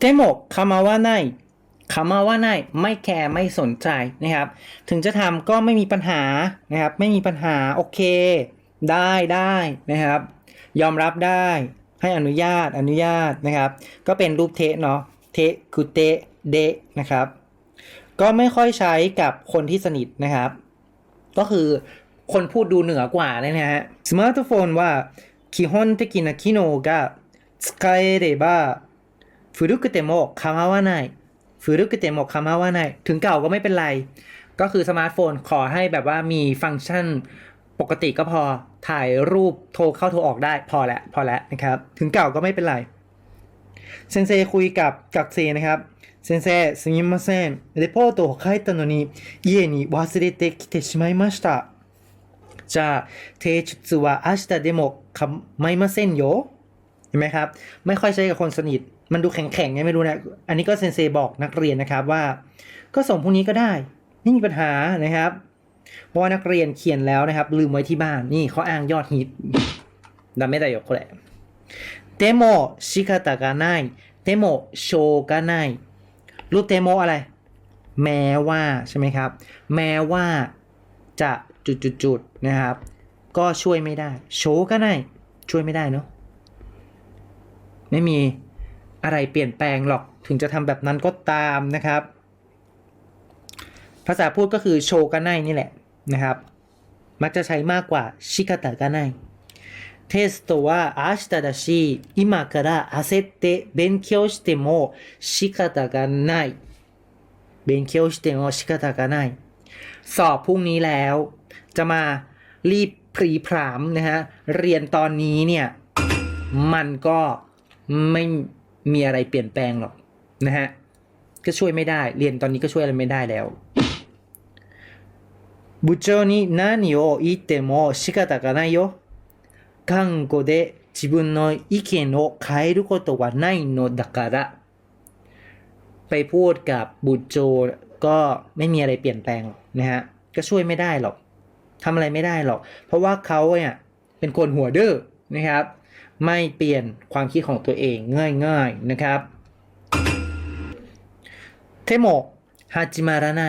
เทโมคามาว่าไนคามาว่าไนไม่แคร์ไม่สนใจนะครับ ถึงจะทำก็ไม่มีปัญหานะครับ ไม่มีปัญหาโอเค ได้ได้นะครับ ยอมรับได้ ให้อนุญาตอนุญาตนะครับ ก็เป็นรูปเทะเนาะเทะคือเตะเดะนะครับ ก็ไม่ค่อยใช้กับคนที่สนิทนะครับ ก็คือคนพูดดูเหนือกว่านะฮะสมาร์ทโฟนว่า基本的な機能が使えれば 古くても構わない古くても構わないถึงเก่าก็ไม่เป็นไร ก็คือสมาร์ทโฟนขอให้แบบว่ามีฟังก์ชันปกติก็พอถ่ายรูปโทรเข้าโทรออกได้พอแล้วพอแล้วนะครับ ถึงเก่าก็ไม่เป็นไร 先生คุยกับ学生นะครับ先生すみませんレポートを書いたのに家に忘れてきてしまいましたじゃあ提出は明日でも構いませんよ เห็นไหมครับ ไม่ค่อยใช้กับคนสนิท มันดูแข็งๆไงไม่รู้นะ อันนี้ก็เซนเซบอกนักเรียนนะครับว่า ก็ส่งพรุ่งนี้ก็ได้ ไม่มีปัญหานะครับ เพราะว่านักเรียนเขียนแล้วนะครับ ลืมไว้ที่บ้าน นี่เขาอ้างยอดฮิตダメだよこれでも仕方がないでもしょうがないรูปเทโมอะไร แม้ว่าใช่ไหมครับ แม้ว่าจะจุดๆๆนะครับ ก็ช่วยไม่ได้ โชก็ได้ ช่วยไม่ได้เนาะ ไม่มีอะไรเปลี่ยนแปลงหรอก ถึงจะทำแบบนั้นก็ตามนะครับ ภาษาพูดก็คือโชกันไนนี่แหละนะครับ มักจะใช้มากกว่าชิคาตะกันไนテストは明日だし、今から焦って勉強しても仕方がない。勉強しても仕方がない。สอบพรุ่งนี้แล้ว จะมารีบพรีพรามนะฮะ เรียนตอนนี้เนี่ย มันก็ ไม่มีอะไรเปลี่ยนแปลงหรอกนะฮะ ก็ช่วยไม่ได้ เรียนตอนนี้ก็ช่วยอะไรไม่ได้แล้ว部長に何を言っても仕方がないよ。看護で自分の意見を変えることはないのだから。ไปพูดกับบุตรโจก็ไม่มีอะไรเปลี่ยนแปลงหรอกนะฮะ ก็ช่วยไม่ได้หรอกทำอะไรไม่ได้หรอก เพราะว่าเขาเนี่ยเป็นคนหัวดื้อนะครับ ไม่เปลี่ยนความคิดของตัวเองง่ายๆนะครับเทโมฮาจิมาระไน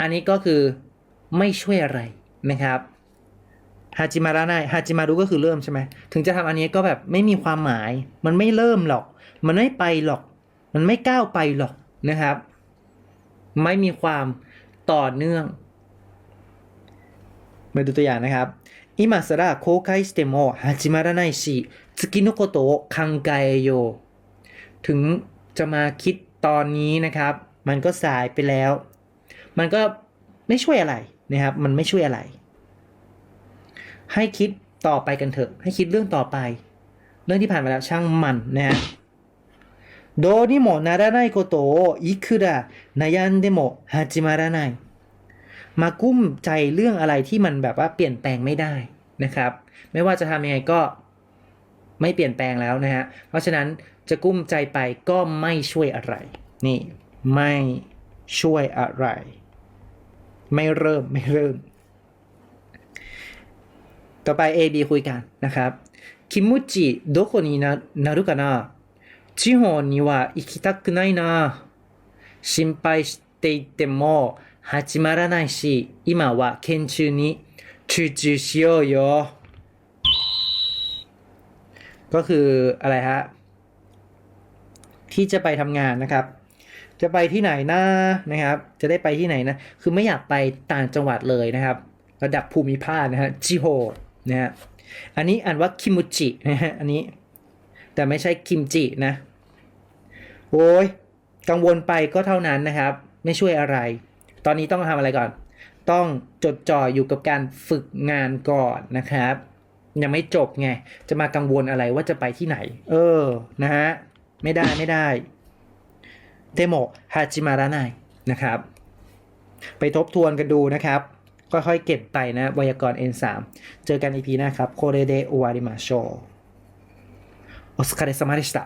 อันนี้ก็คือไม่ช่วยอะไรนะครับฮาจิมาระไนฮาจิมารุก็คือเริ่มใช่ไหมถึงจะทำอันนี้ก็แบบไม่มีความหมาย มันไม่เริ่มหรอก มันไม่ไปหรอก มันไม่ก้าวไปหรอกนะครับ ไม่มีความต่อเนื่อง มาดูตัวอย่างนะครับ 今更公開しても始まらないし次のことを考えようถึงจะมาคิดตอนนี้นะครับ มันก็สายไปแล้ว มันก็ไม่ช่วยอะไรนะครับ มันไม่ช่วยอะไร ให้คิดต่อไปกันเถอะ ให้คิดเรื่องต่อไป เรื่องที่ผ่านมาแล้วช่างมันนะฮะどうにもならないことをいくら悩んでも始まらない มากุ้มใจเรื่องอะไรที่มันแบบว่าเปลี่ยนแปลงไม่ได้นะครับ ไม่ว่าจะทำยังไงก็ไม่เปลี่ยนแปลงแล้วนะฮะ เพราะฉะนั้นจะกุ้มใจไปก็ไม่ช่วยอะไร นี่ ไม่ช่วยอะไร ไม่เริ่มไม่เริ่ม ต่อไป A B คุยกันนะครับคิมุจิどこにななるかな地方には行きたくないな心配していても 始まらないし今は研修に集中しようよก็คืออะไรฮะ ที่จะไปทำงานนะครับ จะไปที่ไหนนะนะครับ จะได้ไปที่ไหนนะ คือไม่อยากไปต่างจังหวัดเลยนะครับ ระดับภูมิภาคนะฮะจิโฮนะฮะ อันนี้อ่านว่าคิมุจินะฮะ อันนี้ แต่ไม่ใช่คิมจินะ โอ้ย กังวลไปก็เท่านั้นนะครับ ไม่ช่วยอะไร ตอนนี้ต้องทำอะไรก่อน ต้องจดจ่ออยู่กับการฝึกงานก่อนนะครับ ยังไม่จบไง จะมากังวลอะไรว่าจะไปที่ไหน เออ นะฮะ ไม่ได้ไม่ได้เทโมฮาจิมาระไนนะครับ ไปทบทวนกันดูนะครับ ค่อยๆเก็บไปนะ ไวยากรณ์ N3 เจอกัน EP หน้าครับโคเรเดโอวาริมาโชโอสคาเรสมาริสตา